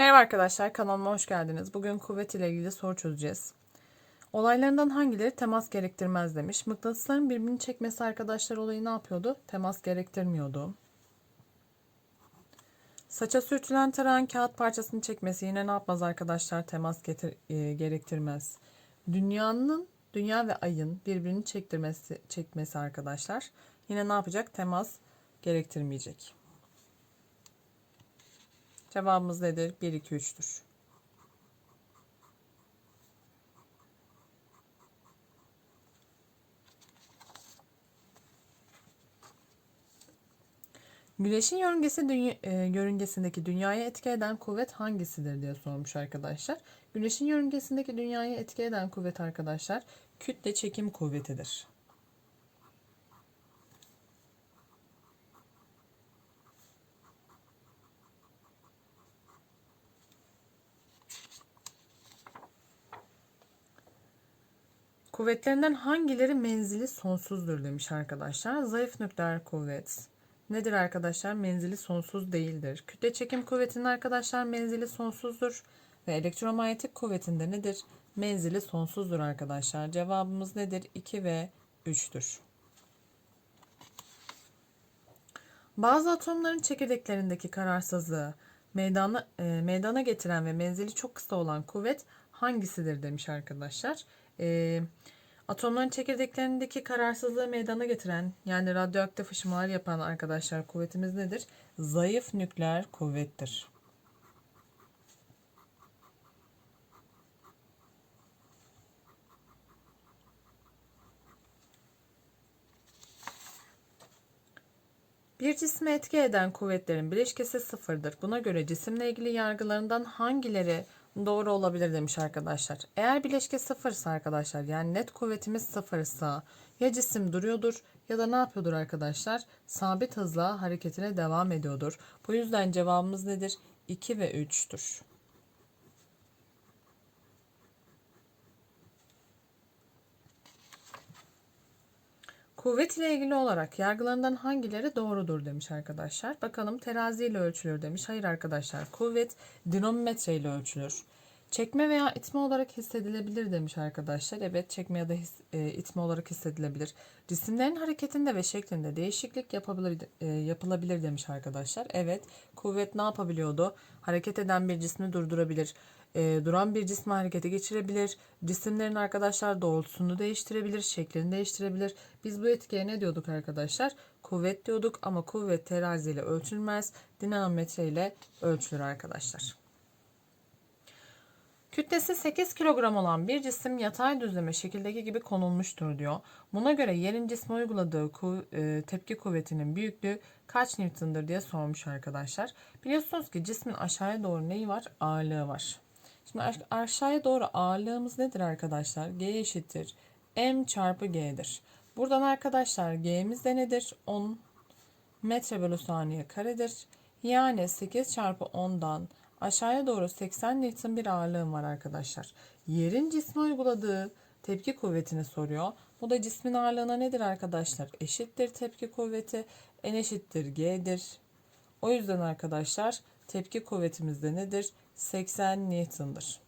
Merhaba arkadaşlar, kanalıma hoş geldiniz. Bugün kuvvet ile ilgili soru çözeceğiz. Olaylarından hangileri temas gerektirmez demiş. Mıknatısların birbirini çekmesi arkadaşlar olayı ne yapıyordu? Temas gerektirmiyordu. Saça sürtülen tarağın kağıt parçasını çekmesi yine ne yapmaz arkadaşlar? Temas getir, e, gerektirmez. Dünyanın, dünya ve ayın birbirini çektirmesi, çekmesi arkadaşlar yine ne yapacak? Temas gerektirmeyecek. Cevabımız nedir? 1, 2, 3'tür. Güneşin yörüngesi dünya, e, yörüngesindeki dünyaya etki eden kuvvet hangisidir diye sormuş arkadaşlar. Güneşin yörüngesindeki dünyaya etki eden kuvvet arkadaşlar kütle çekim kuvvetidir. Kuvvetlerinden hangileri menzili sonsuzdur demiş arkadaşlar. Zayıf nükleer kuvvet. Nedir arkadaşlar? Menzili sonsuz değildir. Kütle çekim kuvvetinin arkadaşlar menzili sonsuzdur. Ve elektromanyetik kuvvetinde nedir? Menzili sonsuzdur arkadaşlar. Cevabımız nedir? 2 ve 3'tür. Bazı atomların çekirdeklerindeki kararsızlığı meydana, e, meydana getiren ve menzili çok kısa olan kuvvet hangisidir demiş arkadaşlar. E, atomların çekirdeklerindeki kararsızlığı meydana getiren yani radyoaktif ışımalar yapan arkadaşlar kuvvetimiz nedir? Zayıf nükleer kuvvettir. Bir cisme etki eden kuvvetlerin bileşkesi sıfırdır. Buna göre cisimle ilgili yargılarından hangileri doğru olabilir demiş arkadaşlar. Eğer bileşke sıfırsa arkadaşlar yani net kuvvetimiz sıfırsa ya cisim duruyordur ya da ne yapıyordur arkadaşlar? Sabit hızla hareketine devam ediyordur. Bu yüzden cevabımız nedir? 2 ve 3'tür. Kuvvet ile ilgili olarak yargılarından hangileri doğrudur demiş arkadaşlar. Bakalım terazi ile ölçülür demiş. Hayır arkadaşlar kuvvet dinamometre ile ölçülür. Çekme veya itme olarak hissedilebilir demiş arkadaşlar. Evet çekme ya da his, e, itme olarak hissedilebilir. Cisimlerin hareketinde ve şeklinde değişiklik yapabilir, e, yapılabilir demiş arkadaşlar. Evet kuvvet ne yapabiliyordu? Hareket eden bir cismi durdurabilir. E, duran bir cismi harekete geçirebilir. Cisimlerin arkadaşlar doğrultusunu değiştirebilir, şeklini değiştirebilir. Biz bu etkiye ne diyorduk arkadaşlar? Kuvvet diyorduk ama kuvvet terazi ile ölçülmez. Dinamometre ile ölçülür arkadaşlar. Kütlesi 8 kilogram olan bir cisim yatay düzleme şekildeki gibi konulmuştur diyor. Buna göre yerin cisme uyguladığı e, tepki kuvvetinin büyüklüğü kaç Newton'dır diye sormuş arkadaşlar. Biliyorsunuz ki cismin aşağıya doğru neyi var? Ağırlığı var. Şimdi aşağıya doğru ağırlığımız nedir arkadaşlar? G eşittir. M çarpı G'dir. Buradan arkadaşlar G'miz de nedir? 10 metre bölü saniye karedir. Yani 8 çarpı 10'dan aşağıya doğru 80 Newton bir ağırlığım var arkadaşlar. Yerin cisme uyguladığı tepki kuvvetini soruyor. Bu da cismin ağırlığına nedir arkadaşlar? Eşittir tepki kuvveti. N eşittir G'dir. O yüzden arkadaşlar tepki kuvvetimiz de nedir? 80 Newton'dır.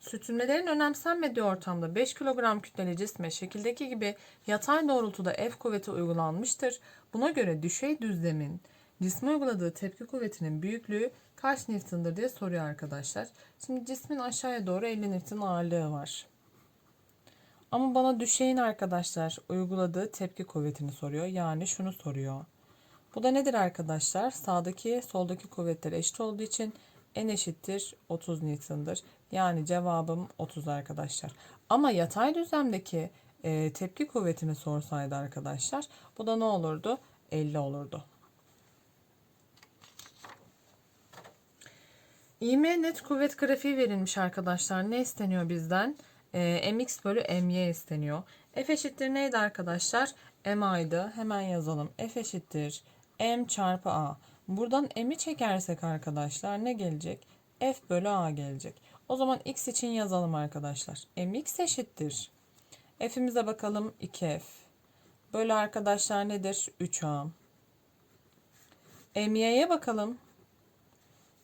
Sürtünmelerin önemsenmediği ortamda 5 kilogram kütleli cisme şekildeki gibi yatay doğrultuda F kuvveti uygulanmıştır. Buna göre düşey düzlemin cisme uyguladığı tepki kuvvetinin büyüklüğü kaç Newton'dır diye soruyor arkadaşlar. Şimdi cismin aşağıya doğru 50 Newton ağırlığı var. Ama bana düşeyin arkadaşlar uyguladığı tepki kuvvetini soruyor. Yani şunu soruyor. Bu da nedir arkadaşlar? Sağdaki soldaki kuvvetler eşit olduğu için n eşittir 30 Newton'dır. Yani cevabım 30 arkadaşlar. Ama yatay düzlemdeki e, tepki kuvvetini sorsaydı arkadaşlar bu da ne olurdu? 50 olurdu. İğme net kuvvet grafiği verilmiş arkadaşlar. Ne isteniyor bizden? E, mx bölü my isteniyor. F eşittir neydi arkadaşlar? m'aydı. Hemen yazalım. F eşittir m çarpı a. Buradan m'i çekersek arkadaşlar ne gelecek? F bölü a gelecek. O zaman x için yazalım arkadaşlar. mx eşittir. F'imize bakalım 2f. Bölü arkadaşlar nedir? 3a. MY'ye bakalım.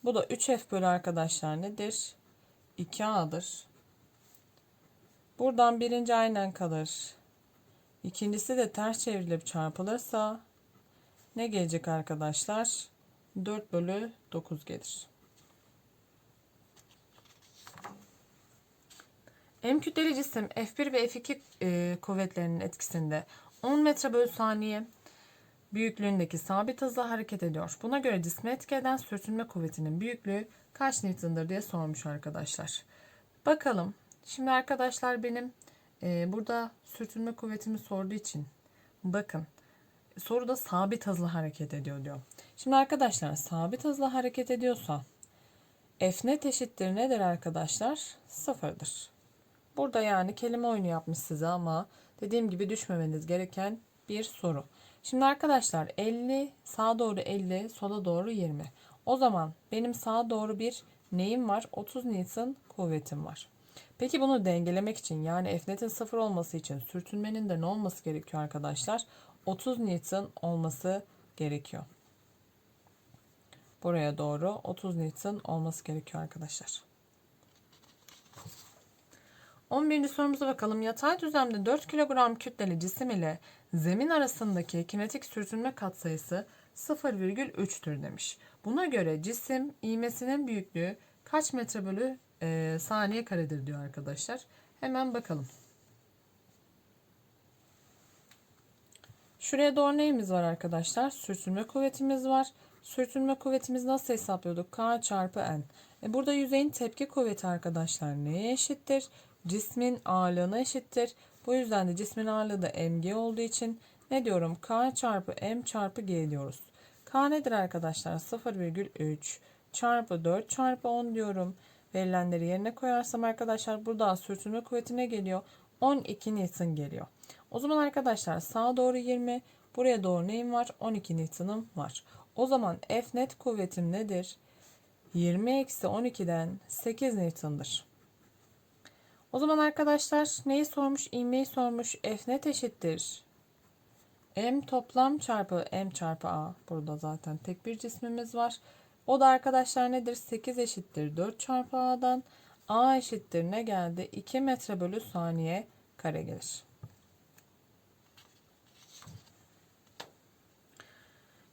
Bu da 3F bölü arkadaşlar nedir? 2A'dır. Buradan birinci aynen kalır. İkincisi de ters çevrilip çarpılırsa ne gelecek arkadaşlar? 4 bölü 9 gelir. M kütleli cisim F1 ve F2 e, kuvvetlerinin etkisinde 10 metre bölü saniye büyüklüğündeki sabit hızla hareket ediyor. Buna göre cisme etki eden sürtünme kuvvetinin büyüklüğü kaç Newton'dır diye sormuş arkadaşlar. Bakalım. Şimdi arkadaşlar benim e, burada sürtünme kuvvetimi sorduğu için bakın soruda sabit hızla hareket ediyor diyor. Şimdi arkadaşlar sabit hızla hareket ediyorsa F net eşittir nedir arkadaşlar? Sıfırdır. Burada yani kelime oyunu yapmış size ama dediğim gibi düşmemeniz gereken bir soru. Şimdi arkadaşlar 50 sağa doğru 50 sola doğru 20. O zaman benim sağa doğru bir neyim var? 30 Newton kuvvetim var. Peki bunu dengelemek için yani F netin sıfır olması için sürtünmenin de ne olması gerekiyor arkadaşlar? 30 Newton olması gerekiyor. Buraya doğru 30 Newton olması gerekiyor arkadaşlar. 11. sorumuza bakalım. Yatay düzlemde 4 kilogram kütleli cisim ile zemin arasındaki kinetik sürtünme katsayısı 0,3'tür demiş. Buna göre cisim ivmesinin büyüklüğü kaç metre bölü e, saniye karedir diyor arkadaşlar. Hemen bakalım. Şuraya doğru neyimiz var arkadaşlar? Sürtünme kuvvetimiz var. Sürtünme kuvvetimizi nasıl hesaplıyorduk? K çarpı N. E burada yüzeyin tepki kuvveti arkadaşlar neye eşittir? Cismin ağırlığına eşittir. Bu yüzden de cismin ağırlığı da mg olduğu için ne diyorum? K çarpı m çarpı g diyoruz. K nedir arkadaşlar? 0,3 çarpı 4 çarpı 10 diyorum. Verilenleri yerine koyarsam arkadaşlar burada sürtünme kuvvetine geliyor. 12 Newton geliyor. O zaman arkadaşlar sağa doğru 20, buraya doğru neyim var? 12 Newton'ım var. O zaman F net kuvvetim nedir? 20 eksi 12'den 8 Newton'dır. O zaman arkadaşlar neyi sormuş? İğmeyi sormuş. F net eşittir. M toplam çarpı M çarpı A. Burada zaten tek bir cismimiz var. O da arkadaşlar nedir? 8 eşittir 4 çarpı A'dan. A eşittir ne geldi? 2 metre bölü saniye kare gelir.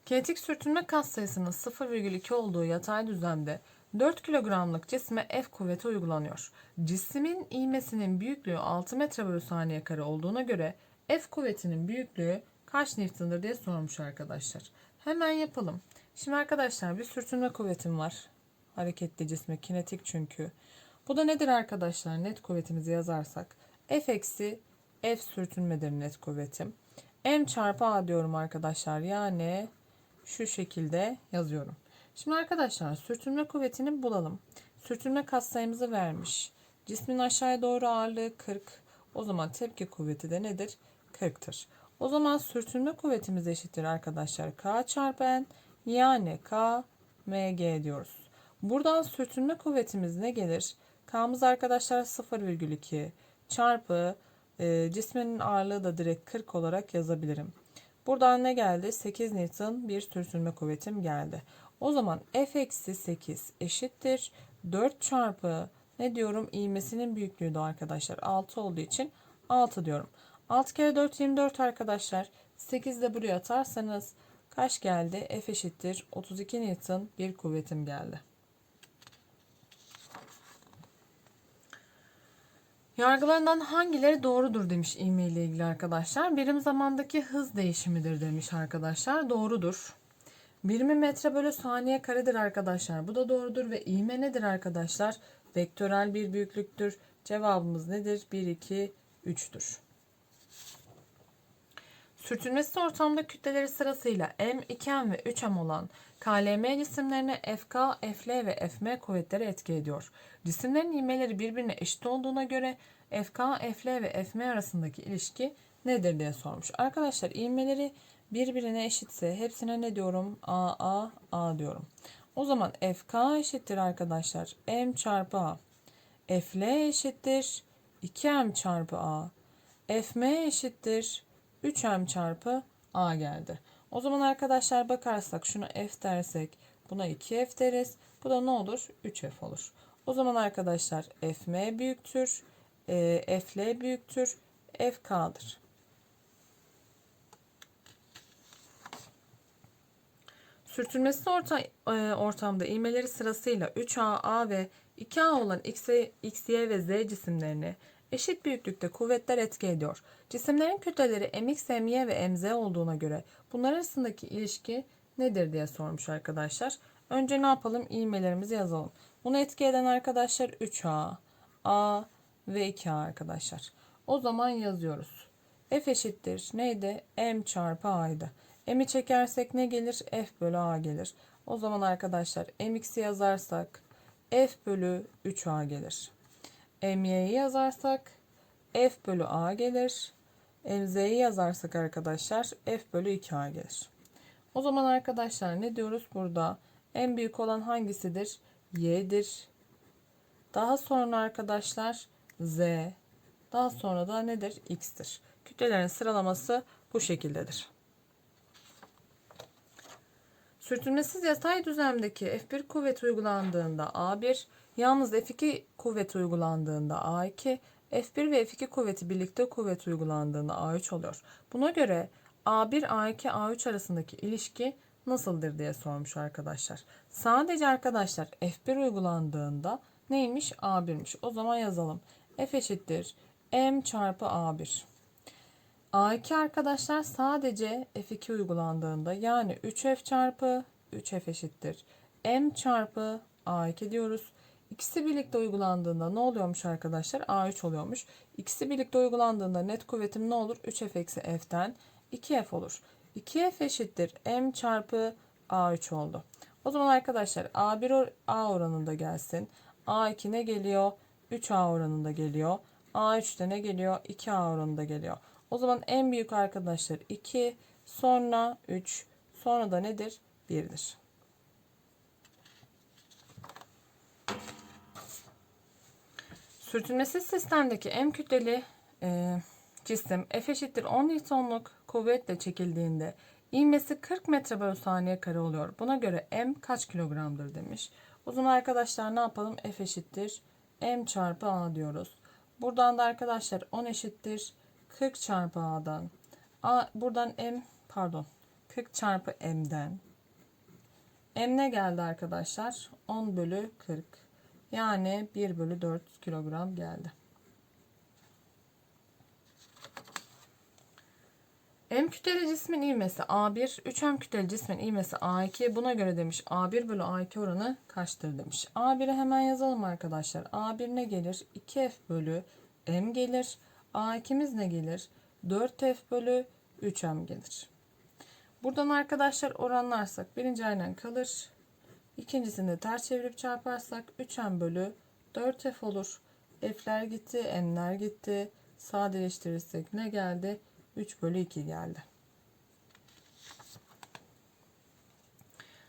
Kinetik sürtünme katsayısının 0,2 olduğu yatay düzlemde 4 kilogramlık cisme F kuvveti uygulanıyor. Cismin ivmesinin büyüklüğü 6 metre bölü saniye kare olduğuna göre F kuvvetinin büyüklüğü kaç Newton'dır diye sormuş arkadaşlar. Hemen yapalım. Şimdi arkadaşlar bir sürtünme kuvvetim var. Hareketli cisme kinetik çünkü. Bu da nedir arkadaşlar? Net kuvvetimizi yazarsak F eksi F sürtünmedir net kuvvetim. M çarpı A diyorum arkadaşlar. Yani şu şekilde yazıyorum. Şimdi arkadaşlar sürtünme kuvvetini bulalım. Sürtünme katsayımızı vermiş. Cismin aşağıya doğru ağırlığı 40. O zaman tepki kuvveti de nedir? 40'tır. O zaman sürtünme kuvvetimiz eşittir arkadaşlar. K çarpı N yani K mg diyoruz. Buradan sürtünme kuvvetimiz ne gelir? K'mız arkadaşlar 0,2 çarpı e, cisminin ağırlığı da direkt 40 olarak yazabilirim. Buradan ne geldi? 8 Newton bir sürtünme kuvvetim geldi. O zaman f eksi 8 eşittir. 4 çarpı ne diyorum? İğmesinin büyüklüğü de arkadaşlar 6 olduğu için 6 diyorum. 6 kere 4 24 arkadaşlar. 8 de buraya atarsanız kaç geldi? F eşittir. 32 Newton bir kuvvetim geldi. Yargılarından hangileri doğrudur demiş ivme ile ilgili arkadaşlar. Birim zamandaki hız değişimidir demiş arkadaşlar. Doğrudur. Birimi metre bölü saniye karedir arkadaşlar. Bu da doğrudur ve ivme nedir arkadaşlar? Vektörel bir büyüklüktür. Cevabımız nedir? 1, 2, 3'tür. Sürtünmesi ortamda kütleleri sırasıyla M, 2M ve 3M olan KLM cisimlerine FK, FL ve FM kuvvetleri etki ediyor. Cisimlerin ivmeleri birbirine eşit olduğuna göre FK, FL ve FM arasındaki ilişki nedir diye sormuş. Arkadaşlar ivmeleri birbirine eşitse hepsine ne diyorum? A, A, A diyorum. O zaman FK eşittir arkadaşlar. M çarpı A. FL eşittir. 2M çarpı A. FM eşittir. 3M çarpı A geldi. O zaman arkadaşlar bakarsak şunu f dersek buna 2f deriz. Bu da ne olur? 3f olur. O zaman arkadaşlar fm büyüktür. E, fl büyüktür. fk'dır. Sürtünmesiz orta, e, ortamda ivmeleri sırasıyla 3A, A ve 2A olan X, X, Y ve Z cisimlerini eşit büyüklükte kuvvetler etki ediyor. Cisimlerin kütleleri mx, my ve mz olduğuna göre bunlar arasındaki ilişki nedir diye sormuş arkadaşlar. Önce ne yapalım? İğmelerimizi yazalım. Bunu etki eden arkadaşlar 3A, A ve 2A arkadaşlar. O zaman yazıyoruz. F eşittir. Neydi? M çarpı A'ydı. M'i çekersek ne gelir? F bölü A gelir. O zaman arkadaşlar mx'i yazarsak F bölü 3A gelir. MY'yi yazarsak F bölü A gelir. MZ'yi yazarsak arkadaşlar F bölü 2A gelir. O zaman arkadaşlar ne diyoruz burada? En büyük olan hangisidir? Y'dir. Daha sonra arkadaşlar Z. Daha sonra da nedir? X'tir. Kütlelerin sıralaması bu şekildedir. Sürtünmesiz yatay düzlemdeki F1 kuvvet uygulandığında A1, yalnız F2 kuvvet uygulandığında A2, F1 ve F2 kuvveti birlikte kuvvet uygulandığında A3 oluyor. Buna göre A1, A2, A3 arasındaki ilişki nasıldır diye sormuş arkadaşlar. Sadece arkadaşlar F1 uygulandığında neymiş? A1'miş. O zaman yazalım. F eşittir M çarpı A1. A2 arkadaşlar sadece F2 uygulandığında yani 3F çarpı 3F eşittir. M çarpı A2 diyoruz. İkisi birlikte uygulandığında ne oluyormuş arkadaşlar? A3 oluyormuş. İkisi birlikte uygulandığında net kuvvetim ne olur? 3F eksi F'ten 2F olur. 2F eşittir M çarpı A3 oldu. O zaman arkadaşlar A1 A oranında gelsin. A2 ne geliyor? 3A oranında geliyor. A3'te ne geliyor? 2A oranında geliyor. O zaman en büyük arkadaşlar 2, sonra 3, sonra da nedir? 1'dir. Sürtünmesiz sistemdeki M kütleli e, cisim F eşittir 10 Newton'luk kuvvetle çekildiğinde ivmesi 40 metre bölü saniye kare oluyor. Buna göre M kaç kilogramdır demiş. O zaman arkadaşlar ne yapalım? F eşittir M çarpı A diyoruz. Buradan da arkadaşlar 10 eşittir 40 çarpı A'dan. A, buradan M pardon 40 çarpı M'den. M ne geldi arkadaşlar? 10 bölü 40. Yani 1 bölü 4 kilogram geldi. M kütleli cismin ivmesi A1, 3M kütleli cismin ivmesi A2. Buna göre demiş A1 bölü A2 oranı kaçtır demiş. A1'i hemen yazalım arkadaşlar. A1 ne gelir? 2F bölü M gelir. A2'miz ne gelir? 4F bölü 3M gelir. Buradan arkadaşlar oranlarsak birinci aynen kalır. İkincisini ters çevirip çarparsak 3M bölü 4F olur. F'ler gitti, M'ler gitti. Sadeleştirirsek ne geldi? 3 bölü 2 geldi.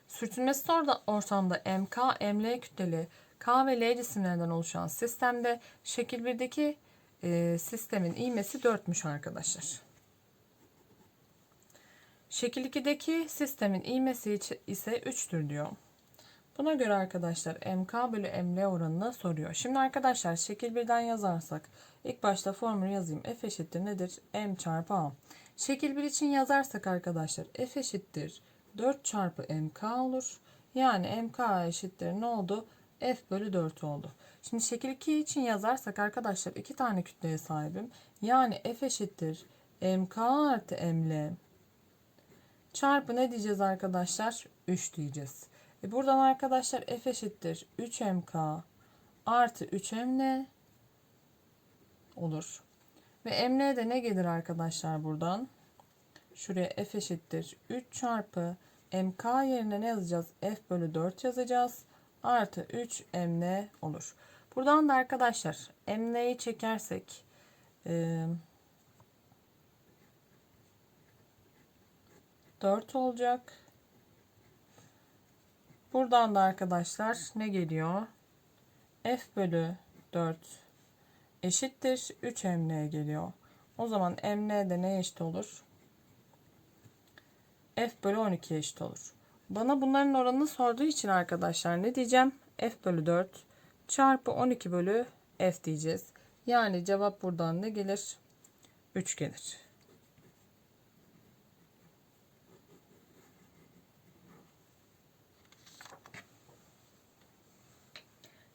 Sürtünmesiz ortamda MK, ML kütleli K ve L cisimlerinden oluşan sistemde şekil 1'deki e, sistemin ivmesi 4'müş arkadaşlar. Şekil 2'deki sistemin ivmesi ise 3'tür diyor. Buna göre arkadaşlar MK bölü ML oranını soruyor. Şimdi arkadaşlar şekil 1'den yazarsak ilk başta formülü yazayım. F eşittir nedir? M çarpı A. Şekil 1 için yazarsak arkadaşlar F eşittir 4 çarpı MK olur. Yani MK eşittir ne oldu? F bölü 4 oldu. Şimdi şekil 2 için yazarsak arkadaşlar iki tane kütleye sahibim. Yani F eşittir MK artı ML çarpı ne diyeceğiz arkadaşlar? 3 diyeceğiz. E buradan arkadaşlar F eşittir 3MK artı 3ML olur. Ve ML de ne gelir arkadaşlar buradan? Şuraya F eşittir 3 çarpı MK yerine ne yazacağız? F bölü 4 yazacağız. Artı 3 ML olur. Buradan da arkadaşlar ML'yi çekersek e, 4 olacak. Buradan da arkadaşlar ne geliyor? F bölü 4 eşittir 3 ML geliyor. O zaman ML de ne eşit olur? F bölü 12'ye eşit olur. Bana bunların oranını sorduğu için arkadaşlar ne diyeceğim? F bölü 4 çarpı 12 bölü F diyeceğiz. Yani cevap buradan ne gelir? 3 gelir.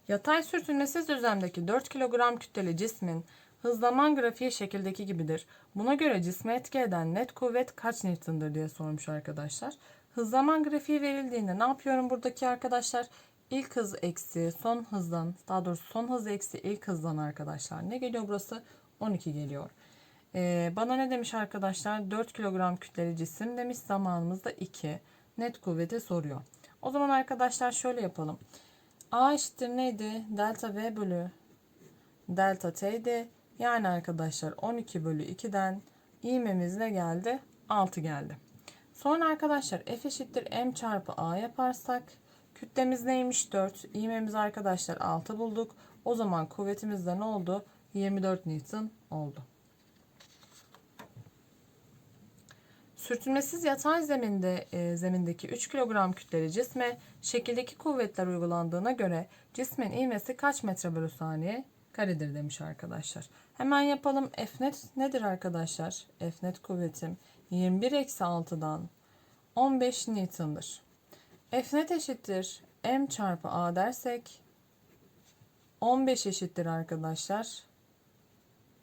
Yatay sürtünmesiz düzlemdeki 4 kilogram kütleli cismin hızlaman grafiği şekildeki gibidir. Buna göre cisme etki eden net kuvvet kaç Newton'dır diye sormuş arkadaşlar. Hızlaman grafiği verildiğinde ne yapıyorum buradaki arkadaşlar? İlk hız eksi son hızdan daha doğrusu son hız eksi ilk hızdan arkadaşlar. Ne geliyor burası? 12 geliyor. Ee, bana ne demiş arkadaşlar? 4 kilogram kütleli cisim demiş zamanımızda 2. Net kuvveti soruyor. O zaman arkadaşlar şöyle yapalım. A eşittir neydi? Delta V bölü delta T'ydi. Yani arkadaşlar 12 bölü 2'den ivmemiz ne geldi? 6 geldi. Sonra arkadaşlar F eşittir M çarpı A yaparsak kütlemiz neymiş? 4. İvmemiz arkadaşlar 6 bulduk. O zaman kuvvetimiz de ne oldu? 24 Newton oldu. Sürtünmesiz yatay zeminde e, zemindeki 3 kilogram kütleli cisme şekildeki kuvvetler uygulandığına göre cismin ivmesi kaç metre bölü saniye karedir demiş arkadaşlar. Hemen yapalım. F net nedir arkadaşlar? F net kuvvetim 21 eksi 6'dan 15 Newton'dır. F net eşittir M çarpı A dersek 15 eşittir arkadaşlar.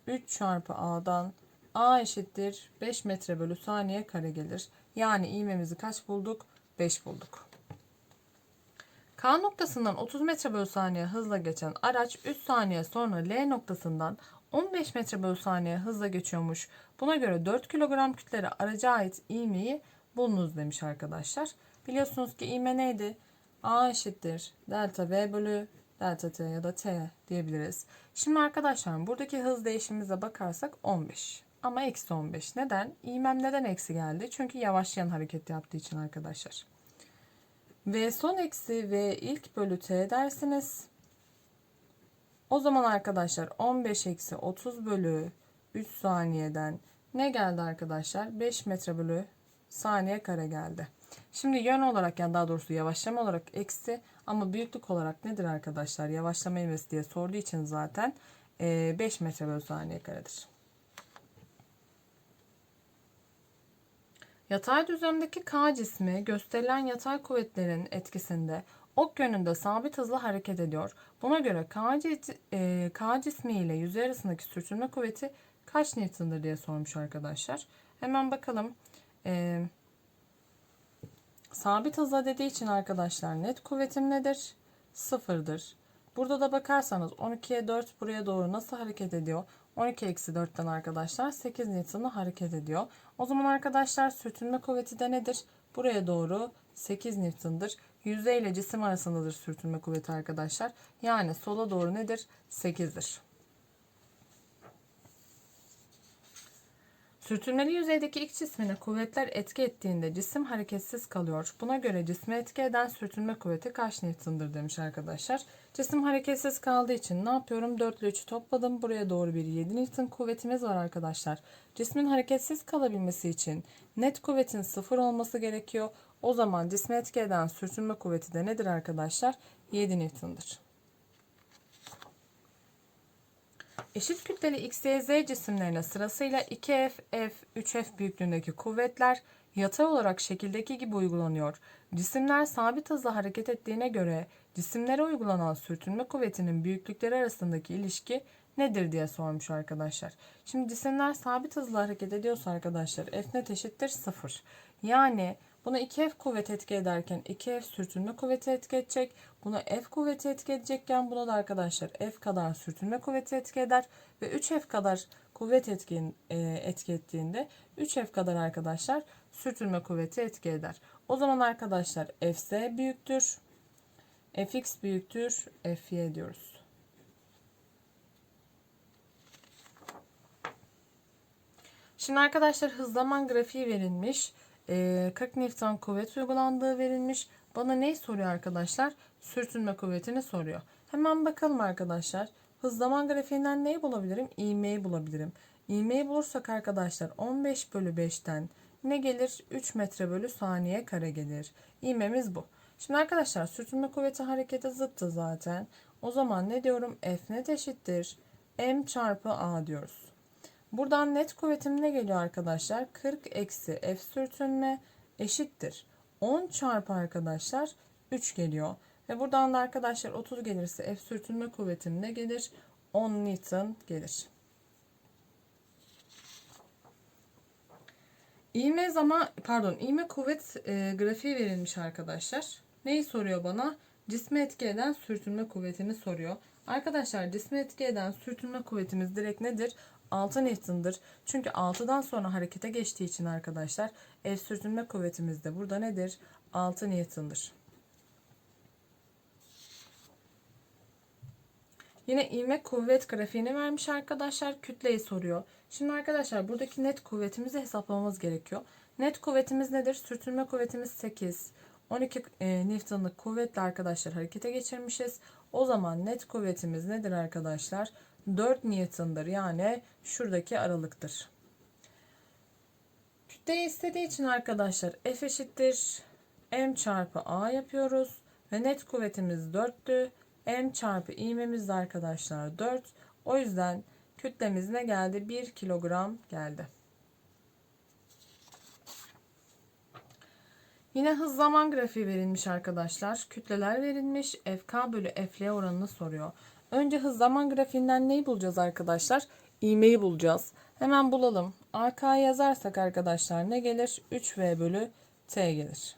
3 çarpı A'dan A eşittir 5 metre bölü saniye kare gelir. Yani ivmemizi kaç bulduk? 5 bulduk. K noktasından 30 metre bölü saniye hızla geçen araç 3 saniye sonra L noktasından 15 metre bölü saniye hızla geçiyormuş. Buna göre 4 kilogram kütleli araca ait ivmeyi bulunuz demiş arkadaşlar. Biliyorsunuz ki ivme neydi? A eşittir delta V bölü delta T ya da T diyebiliriz. Şimdi arkadaşlar buradaki hız değişimimize bakarsak 15. Ama eksi 15. Neden? İğmem neden eksi geldi? Çünkü yavaşlayan hareket yaptığı için arkadaşlar. V son eksi V ilk bölü T dersiniz. O zaman arkadaşlar 15 eksi 30 bölü 3 saniyeden ne geldi arkadaşlar? 5 metre bölü saniye kare geldi. Şimdi yön olarak yani daha doğrusu yavaşlama olarak eksi ama büyüklük olarak nedir arkadaşlar? Yavaşlama ivmesi diye sorduğu için zaten 5 metre bölü saniye karedir. Yatay düzlemdeki K cismi gösterilen yatay kuvvetlerin etkisinde ok yönünde sabit hızla hareket ediyor. Buna göre K, cismi ile yüzey arasındaki sürtünme kuvveti kaç Newton'dır diye sormuş arkadaşlar. Hemen bakalım. E, sabit hızla dediği için arkadaşlar net kuvvetim nedir? Sıfırdır. Burada da bakarsanız 12'ye 4 buraya doğru nasıl hareket ediyor? 12 eksi 4'ten arkadaşlar 8 Newton'la hareket ediyor. O zaman arkadaşlar sürtünme kuvveti de nedir? Buraya doğru 8 Newton'dır. Yüzey ile cisim arasındadır sürtünme kuvveti arkadaşlar. Yani sola doğru nedir? 8'dir. Sürtünmeli yüzeydeki ilk cismine kuvvetler etki ettiğinde cisim hareketsiz kalıyor. Buna göre cisme etki eden sürtünme kuvveti kaç Newton'dır demiş arkadaşlar. Cisim hareketsiz kaldığı için ne yapıyorum? 4 ile 3'ü topladım. Buraya doğru bir 7 Newton kuvvetimiz var arkadaşlar. Cismin hareketsiz kalabilmesi için net kuvvetin sıfır olması gerekiyor. O zaman cisme etki eden sürtünme kuvveti de nedir arkadaşlar? 7 Newton'dır. Eşit kütleli X, Y, Z cisimlerine sırasıyla 2F, F, 3F büyüklüğündeki kuvvetler yatay olarak şekildeki gibi uygulanıyor. Cisimler sabit hızla hareket ettiğine göre cisimlere uygulanan sürtünme kuvvetinin büyüklükleri arasındaki ilişki nedir diye sormuş arkadaşlar. Şimdi cisimler sabit hızla hareket ediyorsa arkadaşlar F net eşittir 0. Yani Buna 2F kuvvet etki ederken 2F sürtünme kuvveti etki edecek. Buna F kuvveti etki edecekken buna da arkadaşlar F kadar sürtünme kuvveti etki eder. Ve 3F kadar kuvvet etkin, e, etki ettiğinde 3F kadar arkadaşlar sürtünme kuvveti etki eder. O zaman arkadaşlar Fz büyüktür. Fx büyüktür. Fy diyoruz. Şimdi arkadaşlar hızlaman grafiği verilmiş. 40 Newton kuvvet uygulandığı verilmiş. Bana ne soruyor arkadaşlar? Sürtünme kuvvetini soruyor. Hemen bakalım arkadaşlar. Hızlaman grafiğinden neyi bulabilirim? İğmeyi bulabilirim. İğmeyi bulursak arkadaşlar 15 bölü 5'ten ne gelir? 3 metre bölü saniye kare gelir. İğmemiz bu. Şimdi arkadaşlar sürtünme kuvveti harekete zıttı zaten. O zaman ne diyorum? F net eşittir. M çarpı A diyoruz. Buradan net kuvvetim ne geliyor arkadaşlar? 40 eksi F sürtünme eşittir. 10 çarpı arkadaşlar 3 geliyor. Ve buradan da arkadaşlar 30 gelirse F sürtünme kuvvetim ne gelir? 10 Newton gelir. İğme zaman pardon İğme kuvvet e, grafiği verilmiş arkadaşlar. Neyi soruyor bana? Cisme etki eden sürtünme kuvvetini soruyor. Arkadaşlar cisme etki eden sürtünme kuvvetimiz direkt nedir? 6 Newton'dır. Çünkü 6'dan sonra harekete geçtiği için arkadaşlar F sürtünme kuvvetimiz de burada nedir? 6 Newton'dır. Yine ivme kuvvet grafiğini vermiş arkadaşlar. Kütleyi soruyor. Şimdi arkadaşlar buradaki net kuvvetimizi hesaplamamız gerekiyor. Net kuvvetimiz nedir? Sürtünme kuvvetimiz 8. 12 e, Newton'lık kuvvetle arkadaşlar harekete geçirmişiz. O zaman net kuvvetimiz nedir arkadaşlar? 4 Newton'dır. Yani şuradaki aralıktır. Kütleyi istediği için arkadaşlar F eşittir. M çarpı A yapıyoruz. Ve net kuvvetimiz 4'tü. M çarpı ivmemiz de arkadaşlar 4. O yüzden kütlemiz ne geldi? 1 kilogram geldi. Yine hız zaman grafiği verilmiş arkadaşlar. Kütleler verilmiş. FK bölü FL oranını soruyor. Önce hız zaman grafiğinden neyi bulacağız arkadaşlar? İğmeyi bulacağız. Hemen bulalım. AK'yı yazarsak arkadaşlar ne gelir? 3V bölü T gelir.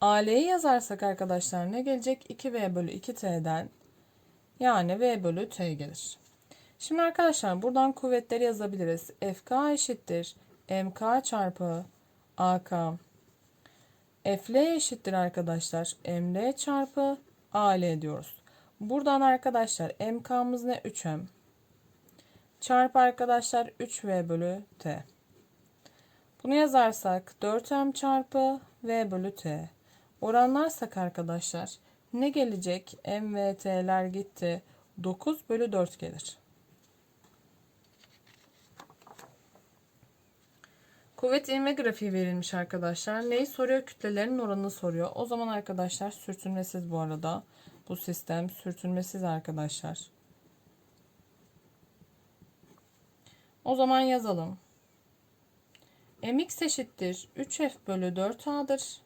AL'yi yazarsak arkadaşlar ne gelecek? 2V bölü 2T'den yani V bölü T gelir. Şimdi arkadaşlar buradan kuvvetleri yazabiliriz. FK eşittir. MK çarpı AK. FL eşittir arkadaşlar. ML çarpı AL diyoruz. Buradan arkadaşlar MK'mız ne? 3M. Çarpı arkadaşlar 3V bölü T. Bunu yazarsak 4M çarpı V bölü T. Oranlarsak arkadaşlar ne gelecek? M ve T'ler gitti. 9 bölü 4 gelir. Kuvvet ivme grafiği verilmiş arkadaşlar. Neyi soruyor? Kütlelerin oranını soruyor. O zaman arkadaşlar sürtünmesiz bu arada. Bu sistem sürtünmesiz arkadaşlar. O zaman yazalım. mx eşittir 3f bölü 4a'dır.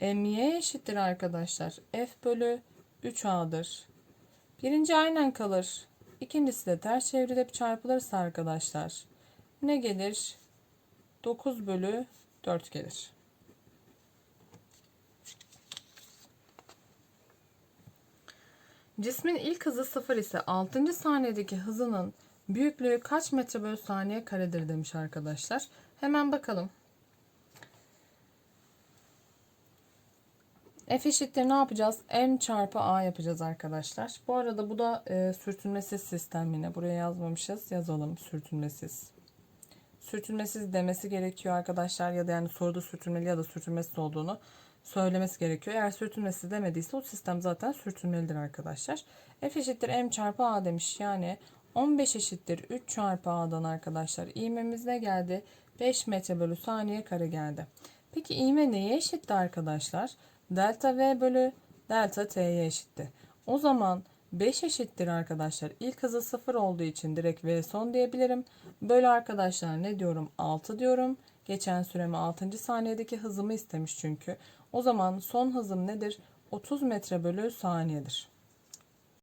my eşittir arkadaşlar. f bölü 3a'dır. Birinci aynen kalır. İkincisi de ters çevrilip çarpılırsa arkadaşlar ne gelir? 9 bölü 4 gelir. Cismin ilk hızı 0 ise 6. saniyedeki hızının büyüklüğü kaç metre bölü saniye karedir demiş arkadaşlar. Hemen bakalım. F eşittir ne yapacağız? M çarpı A yapacağız arkadaşlar. Bu arada bu da e, sürtünmesiz sistem yine. Buraya yazmamışız. Yazalım sürtünmesiz. Sürtünmesiz demesi gerekiyor arkadaşlar. Ya da yani soruda sürtünmeli ya da sürtünmesiz olduğunu söylemesi gerekiyor. Eğer sürtünmesiz demediyse o sistem zaten sürtünmelidir arkadaşlar. F eşittir M çarpı A demiş. Yani 15 eşittir 3 çarpı A'dan arkadaşlar. İğmemiz ne geldi? 5 metre bölü saniye kare geldi. Peki iğme neye eşitti arkadaşlar? Delta V bölü delta T'ye eşitti. O zaman 5 eşittir arkadaşlar. İlk hızı 0 olduğu için direkt V son diyebilirim. Bölü arkadaşlar ne diyorum? 6 diyorum. Geçen süremi 6. saniyedeki hızımı istemiş çünkü. O zaman son hızım nedir? 30 metre bölü saniyedir.